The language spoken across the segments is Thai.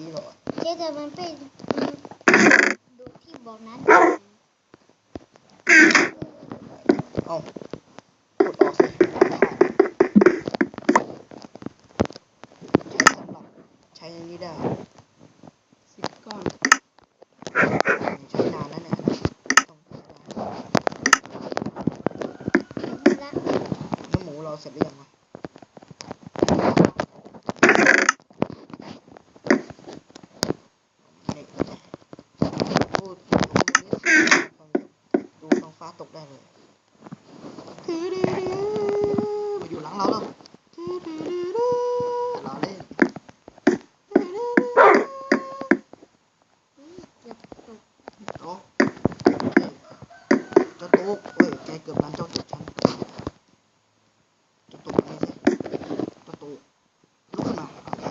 กี้เหรอเจ๊แต่มันไปดูที่บอกนั้นเอ้าขุดออกสิใช้สำหรับใช้อันนี้ได้เหรอสิบก้อนใช้นานแล้วเนี่ยต้องขุดได้ละเนื้อหมูเราเสร็จหรือยังวะนี่พูดพูดนี้ดูท้องฟ้าตกได้เลยมาอยู่หลังเราแล้วเราเล่น เกือบตก โต๊ะเจ้าตุ๊กเอ้ยแกเกือบรันเจ้าตุ๊กฉันเจ้าตุ๊กนี่สิเจ้าตุ๊กลุกขึ้นมาเอาแก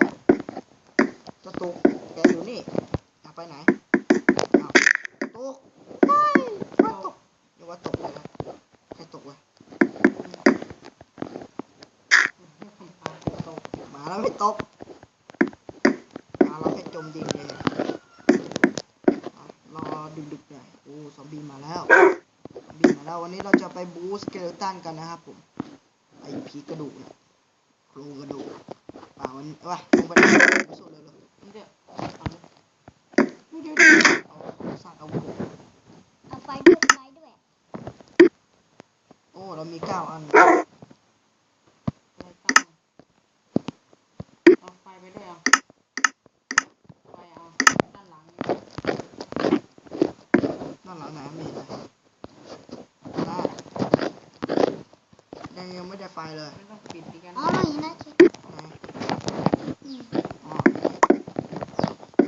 เจ้าตุ๊กแกอยู่นี่อยากไปไหนเอาตุ๊กเฮ้ยว่าตกอย่าว่าตกเลยนะใครตกวะ ปลาจะตก หมาแล้วไม่ตกหมาเราแค่จมดินเลยอะรอดึกๆห น่อยโอ้ซอมบี้มาแล้วบีมาแล้ววันนี้เราจะไปบูสเกเลตันกันนะครับผมไอผีกระดูกเนี่ยโครงกระดูกป่าวันว่าลงไปเลยไปสู้เลยเลยนี่เดี๋ยวนี่เดี๋ยวเอาสร้างอาวุธเอาไฟด้วยไฟด้วย โอ้เรามีเก้าอัน อะไรตั้งเอาไฟไปด้วยเอาไฟเอาด้านหลังนี่ นั่นหลังไหนไม่เห็นเลยน่ายังยังไม่ได้ไฟเลยไม่ต้องปิดดีกันอ๋อไม่เห็นนะเจ๊ไหนนี่อ๋อ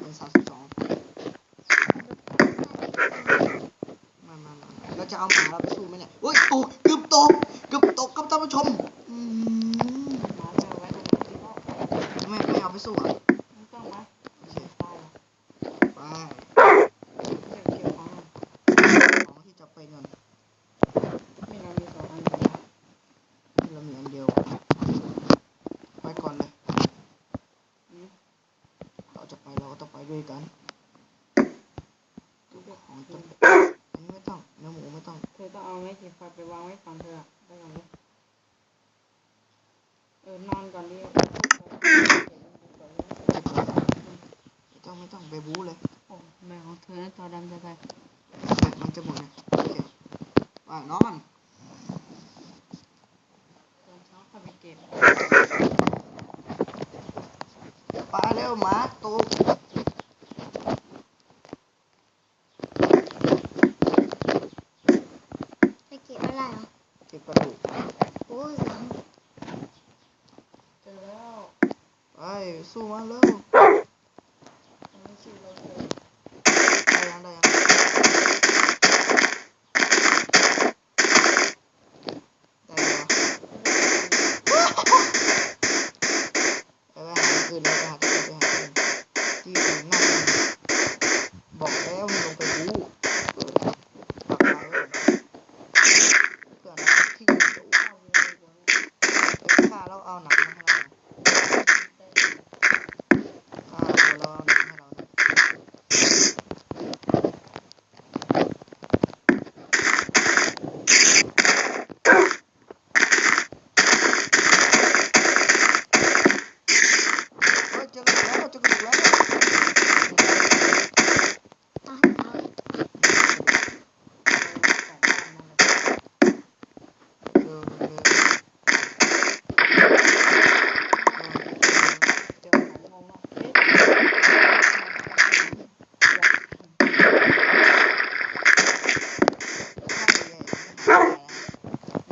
เป็นสามสิบสองมามามาเราจะเอาหมาเราไปสู้ไหมเนี่ยเฮ้ยตกเกือบตกเกือบตกครับท่านผู้ชมอืมมาไม่เอาไว้ตรงนี้ดีก็ไม่ไม่เอาไปสู้อะ ไม่ต้องนะ โอเค ไฟอะ ไป เก็บเก็บของ ของที่จะเป็นเงิน นี่เรามีสองอันอยู่แล้ว ที่เรามีอันเดียวไปก่อนเลย อืม เราจะไปเราก็ต้องไปด้วยกัน ดูดิของจะอันนี้ไม่ต้องเนื้อหมูไม่ต้อง เธอต้องเอาไม้ขีดไฟไปวางไว้ฝั่งเธออะไปก่อนเลยเออนอนก่อนดิไม่ต้องไม่ต้องไปบู๊เลยโอ้แม่ของเธอนั้นจอดำจะไปมันจะหมดเลยโอเคไปนอนตอนเช้าเข้าไปเก็บ ไปเร็วหมาตูก ไปเก็บอะไรเหรอ เก็บกระดูก โอ้ย เจอแล้ว ไปสู้มาเร็ว ยังไม่ชิวเราเจอ ได้ยังได้ยังได้แล้วไปไปหาอื่นเลยไปหาที่อื่นไปหาที่อื่นที่อื่นน่าจะมีบอกแล้วมึงลงไปบู๊ปักไปไว้ก่อนเพื่ออนะที่อยู่เดี๋ยว เข้าไปเลยกว่า ไปฆ่าแล้ว เอาหนังมาให้เราฆ่าแล้วเอาหนังให้เรานะเฮ้ยเจอกระดูกแล้วเจอกระดูกแล้ว เอาเอา เจอเจอเจอ เจอของงงเนาะเอ๊ะ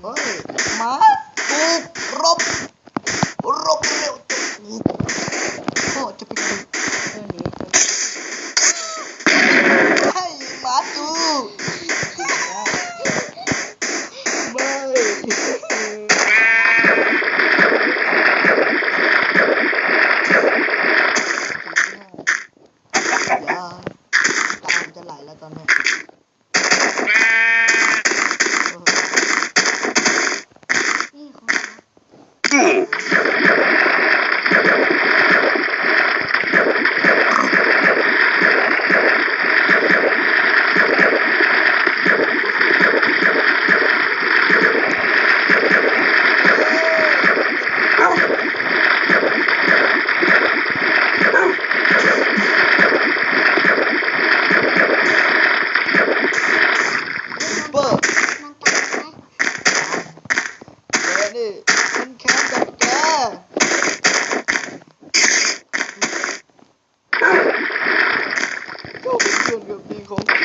เฮ้ยหมาถูกรบรบเร็วถูกพ่อจะไปกิน เธอหนีเธอ ให้หมาดูไม่อย่าตาม จ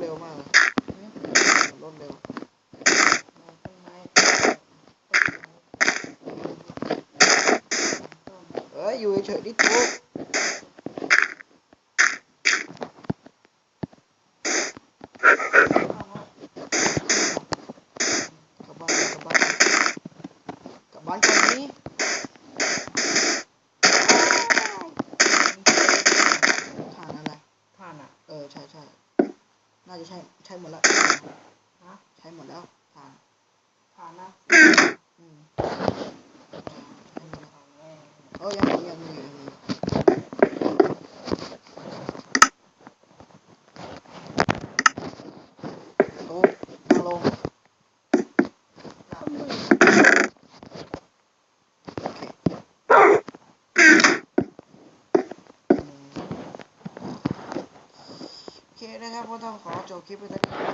เร็วมากรถเร็วเอ้ยอยู่เฉยๆดิทุกกลับบ้านกลับบ้านกลับบ้านคนนี้ какие были